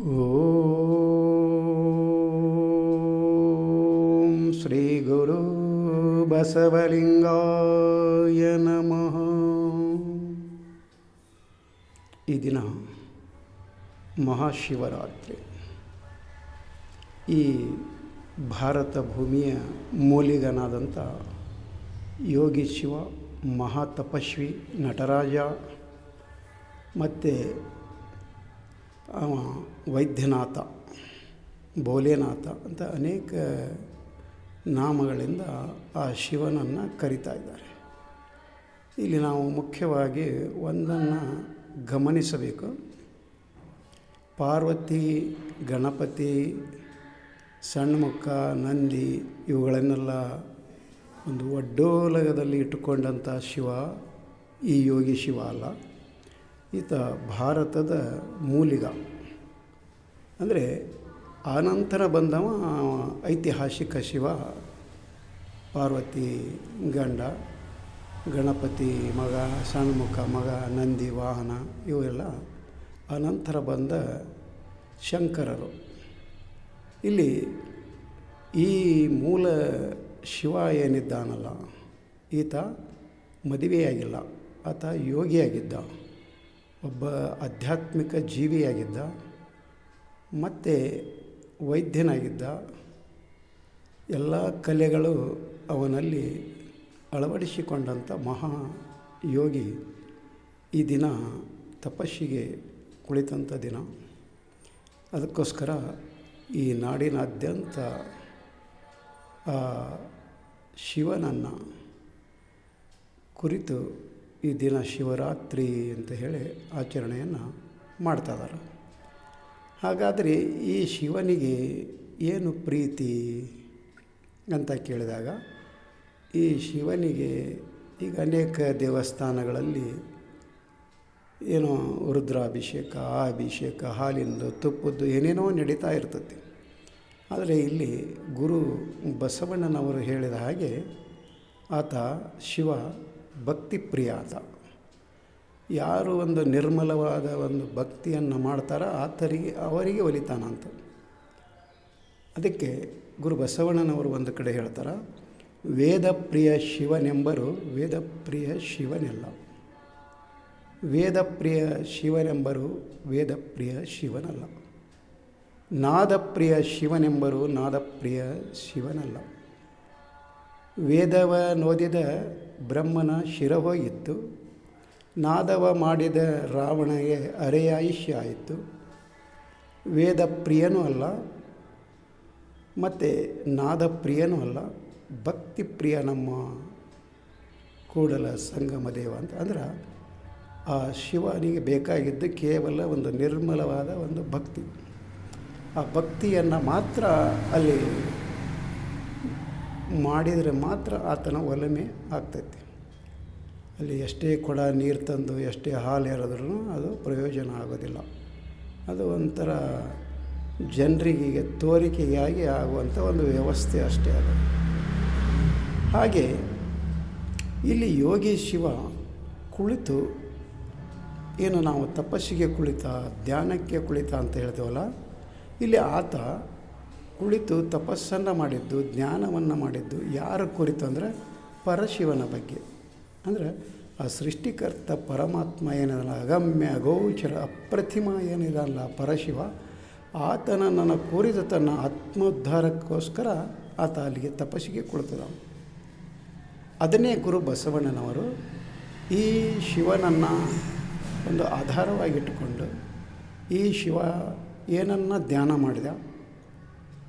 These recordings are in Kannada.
ಓಂ ಶ್ರೀ ಗುರು ಬಸವಲಿಂಗಾಯ ನಮಃ ಈ ದಿನ ಮಹಾಶಿವರಾತ್ರಿ. ಈ ಭಾರತ ಭೂಮಿಯ ಮೂಲಿಗನಾದಂಥ ಯೋಗಿ ಶಿವ ಮಹಾತಪಸ್ವಿ ನಟರಾಜ, ಮತ್ತು ವೈದ್ಯನಾಥ, ಭೋಲೆನಾಥ ಅಂತ ಅನೇಕ ನಾಮಗಳಿಂದ ಆ ಶಿವನನ್ನು ಕರಿತಾ ಇದ್ದಾರೆ. ಇಲ್ಲಿ ನಾವು ಮುಖ್ಯವಾಗಿ ಒಂದನ್ನು ಗಮನಿಸಬೇಕು. ಪಾರ್ವತಿ, ಗಣಪತಿ ಸಣ್ಣಮುಖ ನಂದಿ ಇವುಗಳನ್ನೆಲ್ಲ ಒಂದು ಒಡ್ಡೋಲಗದಲ್ಲಿ ಇಟ್ಟುಕೊಂಡಂಥ ಶಿವ ಈ ಯೋಗಿ ಶಿವ ಅಲ್ಲ. ಈತ ಭಾರತದ ಮೂಲಿಗ. ಅಂದರೆ ಆನಂತರ ಬಂದವ ಐತಿಹಾಸಿಕ ಶಿವ, ಪಾರ್ವತಿ ಗಂಡ, ಗಣಪತಿ ಮಗ ಸಣ್ಮುಖ ಮಗ, ನಂದಿ ವಾಹನ, ಇವೆಲ್ಲ ಅನಂತರ ಬಂದ ಶಂಕರರು. ಇಲ್ಲಿ ಈ ಮೂಲ ಶಿವ ಏನಿದ್ದಾನಲ್ಲ, ಈತ ಮದುವೆಯಾಗಿಲ್ಲ, ಆತ ಯೋಗಿಯಾಗಿದ್ದ. ಒಬ್ಬ ಆಧ್ಯಾತ್ಮಿಕ ಜೀವಿಯಾಗಿದ್ದ, ಮತ್ತು ವೈದ್ಯನಾಗಿದ್ದ, ಎಲ್ಲ ಕಲೆಗಳು ಅವನಲ್ಲಿ ಅಳವಡಿಸಿಕೊಂಡಂಥ ಮಹಾ ಯೋಗಿ ಈ ದಿನ ತಪಸ್ಸಿಗೆ ಕುಳಿತಂಥ ದಿನ. ಅದಕ್ಕೋಸ್ಕರ ಈ ನಾಡಿನಾದ್ಯಂತ ಶಿವನನ್ನು ಕುರಿತು ಈ ದಿನ ಶಿವರಾತ್ರಿ ಅಂತ ಹೇಳಿ ಆಚರಣೆಯನ್ನು ಮಾಡ್ತಾ ಹಾಗಾದರೆ ಈ ಶಿವನಿಗೆ ಏನು ಪ್ರೀತಿ ಅಂತ ಕೇಳಿದಾಗ, ಈ ಶಿವನಿಗೆ ಈಗ ಅನೇಕ ದೇವಸ್ಥಾನಗಳಲ್ಲಿ ಏನೋ ರುದ್ರಾಭಿಷೇಕ ಆ ಅಭಿಷೇಕ, ಹಾಲಿಂದು ತುಪ್ಪದ್ದು ಏನೇನೋ ನಡೀತಾ ಇರ್ತತಿ ಆದರೆ ಇಲ್ಲಿ ಗುರು ಬಸವಣ್ಣನವರು ಹೇಳಿದ ಹಾಗೆ ಆತ ಶಿವ ಭಕ್ತಿಪ್ರಿಯ ಆತ ಯಾರು ಒಂದು ನಿರ್ಮಲವಾದ ಒಂದು ಭಕ್ತಿಯನ್ನು ಮಾಡ್ತಾರೋ ಆತರಿಗೆ ಅವರಿಗೆ ಒಲಿತಾನಂತ ಅದಕ್ಕೆ ಗುರು ಬಸವಣ್ಣನವರು ಒಂದು ಕಡೆ ಹೇಳ್ತಾರೆ, ವೇದಪ್ರಿಯ ಶಿವನೆಂಬರು ವೇದಪ್ರಿಯ ಶಿವನೆಲ್ಲ. ವೇದಪ್ರಿಯ ಶಿವನೆಂಬರು ವೇದಪ್ರಿಯ ಶಿವನಲ್ಲ. ನಾದಪ್ರಿಯ ಶಿವನೆಂಬರು ನಾದಪ್ರಿಯ ಶಿವನಲ್ಲ. ವೇದವ ನೋದಿದ ಬ್ರಹ್ಮನ ಇತ್ತು. ನಾದವ ಮಾಡಿದ ರಾವಣಗೆ ಅರೆಯಾಯುಷ್ಯ ಆಯಿತು ವೇದ ಪ್ರಿಯನೂ ಅಲ್ಲ, ಮತ್ತು ನಾದ ಪ್ರಿಯನೂ ಅಲ್ಲ, ಭಕ್ತಿ ಪ್ರಿಯ ನಮ್ಮ ಕೂಡಲ ಸಂಗಮ ದೇವ ಅಂತ. ಅಂದ್ರೆ ಆ ಶಿವನಿಗೆ ಬೇಕಾಗಿದ್ದು ಕೇವಲ ಒಂದು ನಿರ್ಮಲವಾದ ಒಂದು ಭಕ್ತಿ. ಆ ಭಕ್ತಿಯನ್ನು ಮಾತ್ರ ಅಲ್ಲಿ ಮಾಡಿದರೆ ಮಾತ್ರ ಆತನ ಒಲಮೆ ಆಗ್ತೈತಿ. ಅಲ್ಲಿ ಎಷ್ಟೇ ಕೊಡ ನೀರು ತಂದು, ಎಷ್ಟೇ ಹಾಲು ಎರೆದ್ರೂ ಅದು ಪ್ರಯೋಜನ ಆಗೋದಿಲ್ಲ. ಅದು ಒಂಥರ ಜನರಿಗೆ ತೋರಿಕೆಗಾಗಿ ಆಗುವಂಥ ಒಂದು ವ್ಯವಸ್ಥೆ ಅಷ್ಟೇ ಅದು. ಹಾಗೆ ಇಲ್ಲಿ ಯೋಗಿ ಶಿವ ಕುಳಿತು ಏನು ನಾವು ತಪಸ್ಸಿಗೆ ಕುಳಿತ, ಧ್ಯಾನಕ್ಕೆ ಕುಳಿತ ಅಂತ ಹೇಳ್ತೇವಲ್ಲ, ಇಲ್ಲಿ ಆತ ಕುಳಿತು ತಪಸ್ಸನ್ನು ಮಾಡಿದ್ದು, ಜ್ಞಾನವನ್ನು ಮಾಡಿದ್ದು ಯಾರ ಕುರಿತು ಅಂದರೆ ಪರಶಿವನ ಬಗ್ಗೆ. ಅಂದರೆ ಆ ಸೃಷ್ಟಿಕರ್ತ ಪರಮಾತ್ಮ ಏನಿದಲ್ಲ, ಅಗಮ್ಯ ಅಗೋಚರ ಅಪ್ರತಿಮ ಏನಿದಲ್ಲ ಪರಶಿವ, ಆತನ ನನ್ನ ಕೋರಿದ ತನ್ನ ಆತ್ಮೋದ್ಧಾರಕ್ಕೋಸ್ಕರ ಆತ ಅಲ್ಲಿಗೆ ತಪಸ್ಸಿಗೆ ಕುಳಿತದ ಅದನ್ನೇ ಗುರು ಬಸವಣ್ಣನವರು ಈ ಶಿವನನ್ನು ಒಂದು ಆಧಾರವಾಗಿಟ್ಟುಕೊಂಡು ಈ ಶಿವ ಏನನ್ನು ಧ್ಯಾನ ಮಾಡಿದ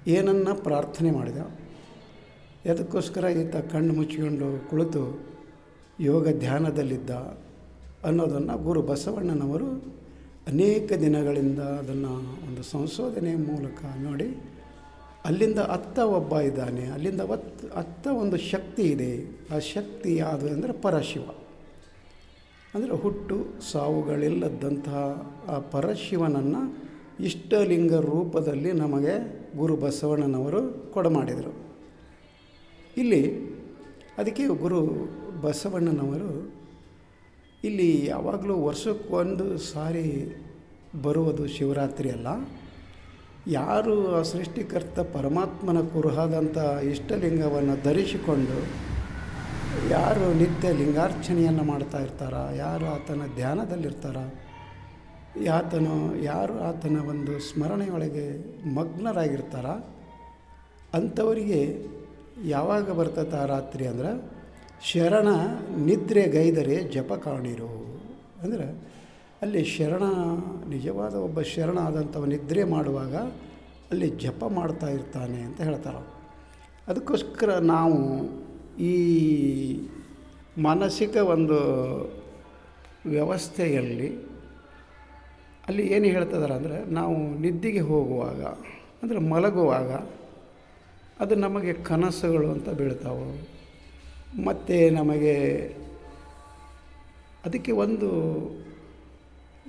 ಏನನ್ನು ಪ್ರಾರ್ಥನೆ ಮಾಡಿದ. ಅದಕ್ಕೋಸ್ಕರ ಈತ ಕಣ್ಣು ಮುಚ್ಚಿಕೊಂಡು ಕುಳಿತು ಯೋಗ ಧ್ಯಾನದಲ್ಲಿದ್ದ ಅನ್ನೋದನ್ನು ಗುರು ಬಸವಣ್ಣನವರು ಅನೇಕ ದಿನಗಳಿಂದ ಅದನ್ನು ಒಂದು ಸಂಶೋಧನೆ ಮೂಲಕ ನೋಡಿ ಅಲ್ಲಿಂದ ಅತ್ತ ಒಬ್ಬ ಇದ್ದಾನೆ. ಅಲ್ಲಿಂದ ಒತ್, ಅತ್ತ ಒಂದು ಶಕ್ತಿ ಇದೆ. ಆ ಶಕ್ತಿ ಯಾವುದು ಅಂದರೆ ಪರಶಿವ. ಅಂದರೆ ಹುಟ್ಟು ಸಾವುಗಳಿಲ್ಲದಂತಹ ಆ ಪರಶಿವನನ್ನು ಇಷ್ಟಲಿಂಗ ರೂಪದಲ್ಲಿ ನಮಗೆ ಗುರು ಬಸವಣ್ಣನವರು ಕೊಡಮಾಡಿದರು. ಇಲ್ಲಿ ಅದಕ್ಕೆ ಗುರು ಬಸವಣ್ಣನವರು ಇಲ್ಲಿ ಯಾವಾಗಲೂ ವರ್ಷಕ್ಕೊಂದು ಸಾರಿ ಬರುವುದು ಶಿವರಾತ್ರಿ ಅಲ್ಲ. ಯಾರು ಆ ಸೃಷ್ಟಿಕರ್ತ ಪರಮಾತ್ಮನ ಕುರುಹಾದಂಥ ಇಷ್ಟಲಿಂಗವನ್ನು ಧರಿಸಿಕೊಂಡು ಯಾರು ನಿತ್ಯ ಲಿಂಗಾರ್ಚನೆಯನ್ನು ಮಾಡ್ತಾ ಇರ್ತಾರ, ಯಾರು ಆತನ ಧ್ಯಾನದಲ್ಲಿರ್ತಾರ ಆತನು ಯಾರು ಆತನ ಒಂದು ಸ್ಮರಣೆಯೊಳಗೆ ಮಗ್ನರಾಗಿರ್ತಾರ? ಅಂಥವರಿಗೆ ಯಾವಾಗ ಬರ್ತೈತೆ ರಾತ್ರಿ ಅಂದ್ರೆ, ಶರಣ ನಿದ್ರೆ ಗೈದರೆ ಜಪ ಕಾಣಿರು. ಅಂದರೆ, ಅಲ್ಲಿ ಶರಣ, ನಿಜವಾದ ಒಬ್ಬ ಶರಣ ಆದಂಥವ ನಿದ್ರೆ ಮಾಡುವಾಗ ಅಲ್ಲಿ ಜಪ ಮಾಡ್ತಾ ಇರ್ತಾನೆ ಅಂತ ಹೇಳ್ತಾರೆ. ಅದಕ್ಕೋಸ್ಕರ ನಾವು ಈ ಮಾನಸಿಕ ಒಂದು ವ್ಯವಸ್ಥೆಯಲ್ಲಿ ಅಲ್ಲಿ ಏನು ಹೇಳ್ತಿದ್ದಾರೆ ಅಂದರೆ ನಾವು ನಿದ್ದೆಗೆ ಹೋಗುವಾಗ, ಅಂದರೆ ಮಲಗುವಾಗ ಅದು ನಮಗೆ ಕನಸುಗಳು ಅಂತ ಬೀಳ್ತಾವೆ. ಮತ್ತು ನಮಗೆ ಅದಕ್ಕೆ ಒಂದು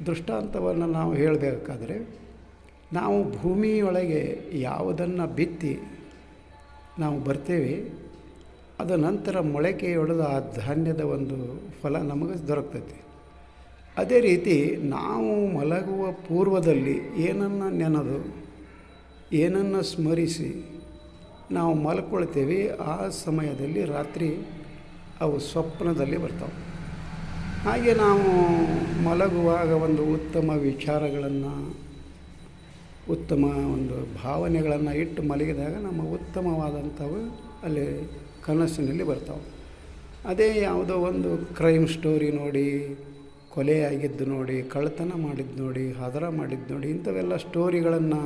ದೃಷ್ಟಾಂತವನ್ನು ನಾವು ಹೇಳಬೇಕಾದ್ರೆ, ನಾವು ಭೂಮಿಯೊಳಗೆ ಯಾವುದನ್ನು ಬಿತ್ತಿ ನಾವು ಬರ್ತೇವೆ, ಅದ ನಂತರ ಮೊಳಕೆಯೊಡೆದು ಆ ಧಾನ್ಯದ ಒಂದು ಫಲ ನಮಗೆ ದೊರಕ್ತೈತಿ. ಅದೇ ರೀತಿ ನಾವು ಮಲಗುವ ಪೂರ್ವದಲ್ಲಿ ಏನನ್ನು ನೆನೆದು, ಏನನ್ನು ಸ್ಮರಿಸಿ ನಾವು ಮಲ್ಕೊಳ್ತೇವೆ, ಆ ಸಮಯದಲ್ಲಿ ರಾತ್ರಿ ಅವು ಸ್ವಪ್ನದಲ್ಲಿ ಬರ್ತಾವೆ. ಹಾಗೆ ನಾವು ಮಲಗುವಾಗ ಒಂದು ಉತ್ತಮ ವಿಚಾರಗಳನ್ನು, ಉತ್ತಮ ಒಂದು ಭಾವನೆಗಳನ್ನು ಇಟ್ಟು ಮಲಗಿದಾಗ ನಮ್ಮ ಉತ್ತಮವಾದಂಥವು ಅಲ್ಲಿ ಕನಸಿನಲ್ಲಿ ಬರ್ತಾವೆ. ಅದೇ ಯಾವುದೋ ಒಂದು ಕ್ರೈಮ್ ಸ್ಟೋರಿ ನೋಡಿ ಕೊಲೆ ಆಗಿದ್ದು ನೋಡಿ, ಕಳ್ಳತನ ಮಾಡಿದ್ದು ನೋಡಿ, ಹದರ ಮಾಡಿದ್ದು ನೋಡಿ, ಇಂಥವೆಲ್ಲ ಸ್ಟೋರಿಗಳನ್ನು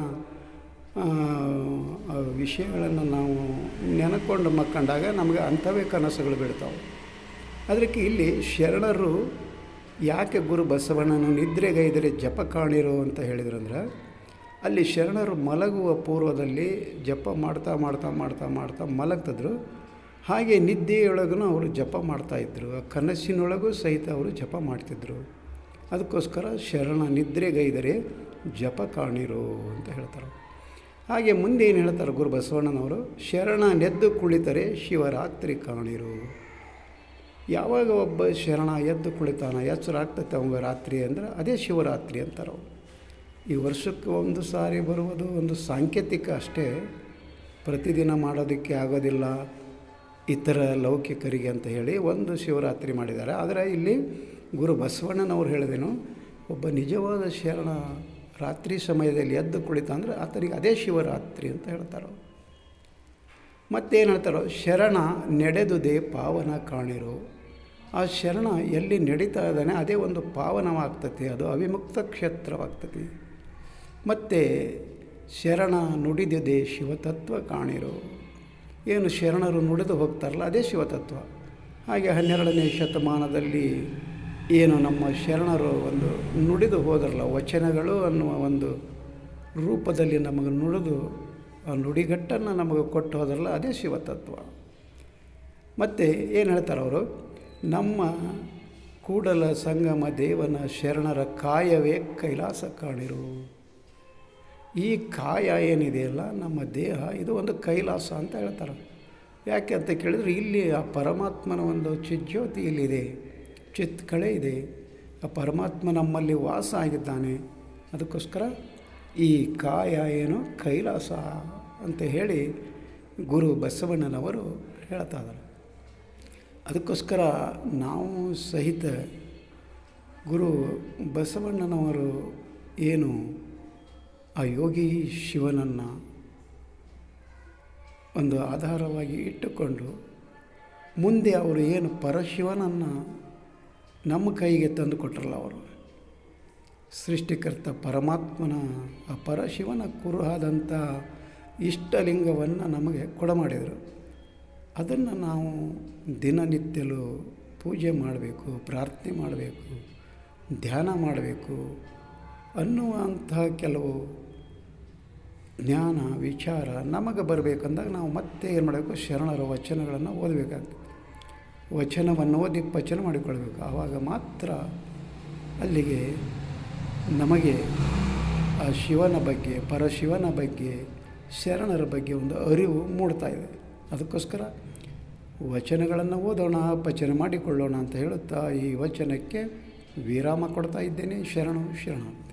ವಿಷಯಗಳನ್ನು ನಾವು ನೆನಕೊಂಡು ಮಕ್ಕಂಡಾಗ ನಮಗೆ ಅಂಥವೇ ಕನಸುಗಳು ಬಿಡ್ತಾವೆ ಅದಕ್ಕೆ ಇಲ್ಲಿ ಶರಣರು ಯಾಕೆ ಗುರು ಬಸವಣ್ಣನು ನಿದ್ರೆಗೈದರೆ ಜಪ ಕಾಣಿರು ಅಂತ ಹೇಳಿದ್ರಂದ್ರೆ ಅಲ್ಲಿ ಶರಣರು ಮಲಗುವ ಪೂರ್ವದಲ್ಲಿ ಜಪ ಮಾಡ್ತಾ ಮಾಡ್ತಾ ಮಾಡ್ತಾ ಮಾಡ್ತಾ ಮಲಗ್ತಿದ್ರು. ಹಾಗೆ ನಿದ್ದೆಯೊಳಗೂ ಅವರು ಜಪ ಮಾಡ್ತಾಯಿದ್ರು ಆ ಕನಸಿನೊಳಗೂ ಸಹಿತ ಅವರು ಜಪ ಮಾಡ್ತಿದ್ರು. ಅದಕ್ಕೋಸ್ಕರ ಶರಣ ನಿದ್ರೆಗೈದರೆ ಜಪ ಕಾಣಿರು ಅಂತ ಹೇಳ್ತಾರೆ. ಹಾಗೆ ಮುಂದೆ ಏನು ಹೇಳ್ತಾರೆ ಗುರು ಬಸವಣ್ಣನವರು? ಶರಣ ನೆದ್ದು ಕುಳಿತರೆ ಶಿವರಾತ್ರಿ ಕಾಣಿರು. ಯಾವಾಗ ಒಬ್ಬ ಶರಣ ಎದ್ದು ಕುಳಿತಾನ? ಆಗ್ತೈತೆ ಅವಂಗ ರಾತ್ರಿ ಅಂದರೆ? ಅದೇ ಶಿವರಾತ್ರಿ ಅಂತಾರೆ ಈ ವರ್ಷಕ್ಕೆ ಒಂದು ಸಾರಿ ಬರುವುದು ಒಂದು ಸಾಂಕೇತಿಕ ಅಷ್ಟೇ. ಪ್ರತಿದಿನ ಮಾಡೋದಕ್ಕೆ ಆಗೋದಿಲ್ಲ. ಇತರ ಲೌಕಿಕರಿಗೆ ಅಂತ ಹೇಳಿ ಒಂದು ಶಿವರಾತ್ರಿ ಮಾಡಿದ್ದಾರೆ. ಆದರೆ ಇಲ್ಲಿ ಗುರು ಬಸವಣ್ಣನವರು ಹೇಳಿದೇನು, ಒಬ್ಬ ನಿಜವಾದ ಶರಣ ರಾತ್ರಿ ಸಮಯದಲ್ಲಿ ಎದ್ದು ಕುಳಿತ ಅಂದರೆ ಆತನಿಗೆ ಅದೇ ಶಿವರಾತ್ರಿ ಅಂತ ಹೇಳ್ತಾರೆ. ಮತ್ತೇನು ಹೇಳ್ತಾರೋ, ಶರಣ ನಡೆದುದೇ ಪಾವನ ಕಾಣಿರು. ಆ ಶರಣ ಎಲ್ಲಿ ನಡೀತಾ ಇದ್ದಾನೆ ಅದೇ ಒಂದು ಪಾವನವಾಗ್ತತಿ, ಅದು ಅವಿಮುಕ್ತ ಕ್ಷೇತ್ರವಾಗ್ತತಿ. ಮತ್ತು ಶರಣ ನುಡಿದಿದೆ ಶಿವತತ್ವ ಕಾಣಿರು. ಏನು ಶರಣರು ನುಡಿದು ಹೋಗ್ತಾರಲ್ಲ, ಅದೇ ಶಿವತತ್ವ. ಹಾಗೆ ಹನ್ನೆರಡನೇ ಶತಮಾನದಲ್ಲಿ ಏನು ನಮ್ಮ ಶರಣರು ಒಂದು ನುಡಿದು ಹೋದರಲ್ಲ, ವಚನಗಳು ಅನ್ನುವ ಒಂದು ರೂಪದಲ್ಲಿ ನಮಗೆ ನುಡಿದು, ಆ ನುಡಿಗಟ್ಟನ್ನು ನಮಗೆ ಕೊಟ್ಟು ಹೋದರಲ್ಲ, ಅದೇ ಶಿವತತ್ವ. ಮತ್ತು ಏನು ಹೇಳ್ತಾರೆ ಅವರು? ನಮ್ಮ ಕೂಡಲ ಸಂಗಮ ದೇವನ ಶರಣರ ಕಾಯವೇ ಕೈಲಾಸ ಕಾಣಿರು. ಈ ಕಾಯ ಏನಿದೆಯಲ್ಲ, ನಮ್ಮ ದೇಹ, ಇದು ಒಂದು ಕೈಲಾಸ ಅಂತ ಹೇಳ್ತಾರೆ. ಯಾಕೆ ಅಂತ ಕೇಳಿದರೆ, ಇಲ್ಲಿ ಆ ಪರಮಾತ್ಮನ ಒಂದು ಚಿಜ್ಯೋತಿ ಇಲ್ಲಿದೆ ಚಿತ್ ಕಳೆ ಇದೆ. ಆ ಪರಮಾತ್ಮ ನಮ್ಮಲ್ಲಿ ವಾಸ ಆಗಿದ್ದಾನೆ. ಅದಕ್ಕೋಸ್ಕರ ಈ ಕಾಯ ಏನು ಕೈಲಾಸ ಅಂತ ಹೇಳಿ ಗುರು ಬಸವಣ್ಣನವರು ಹೇಳ್ತಾ ಇದ್ದಾರೆ. ಅದಕ್ಕೋಸ್ಕರ ನಾವು ಸಹಿತ ಗುರು ಬಸವಣ್ಣನವರು ಏನು ಆ ಯೋಗಿ ಶಿವನನ್ನು ಒಂದು ಆಧಾರವಾಗಿ ಇಟ್ಟುಕೊಂಡು ಮುಂದೆ ಅವರು ಏನು ಪರಶಿವನನ್ನು ನಮ್ಮ ಕೈಗೆ ತಂದು ಕೊಟ್ಟರಲ್ಲ ಅವರು. ಸೃಷ್ಟಿಕರ್ತ ಪರಮಾತ್ಮನ ಆ ಪರಶಿವನ ಕುರುಹಾದಂಥ ಇಷ್ಟಲಿಂಗವನ್ನು ನಮಗೆ ಕೊಡಮಾಡಿದರು ಅದನ್ನು ನಾವು ದಿನನಿತ್ಯಲೂ ಪೂಜೆ ಮಾಡಬೇಕು, ಪ್ರಾರ್ಥನೆ ಮಾಡಬೇಕು, ಧ್ಯಾನ ಮಾಡಬೇಕು ಅನ್ನುವಂಥ ಕೆಲವು ಜ್ಞಾನ, ವಿಚಾರ ನಮಗೆ ಬರಬೇಕಂದಾಗ ನಾವು ಮತ್ತೆ ಏನು ಮಾಡಬೇಕು? ಶರಣರ ವಚನಗಳನ್ನು ಓದಬೇಕಾಗ್ತದೆ. ವಚನವನ್ನು ಓದಿ ಪಚನ ಮಾಡಿಕೊಳ್ಬೇಕು. ಆವಾಗ ಮಾತ್ರ ಅಲ್ಲಿಗೆ ನಮಗೆ ಆ ಶಿವನ ಬಗ್ಗೆ, ಪರಶಿವನ ಬಗ್ಗೆ, ಶರಣರ ಬಗ್ಗೆ ಒಂದು ಅರಿವು ಮೂಡ್ತಾ ಇದೆ. ಅದಕ್ಕೋಸ್ಕರ ವಚನಗಳನ್ನು ಓದೋಣ, ಪಚನ ಮಾಡಿಕೊಳ್ಳೋಣ ಅಂತ ಹೇಳುತ್ತಾ ಈ ವಚನಕ್ಕೆ ವಿರಾಮ ಕೊಡ್ತಾ ಇದ್ದೇನೆ. ಶರಣು, ಶರಣ.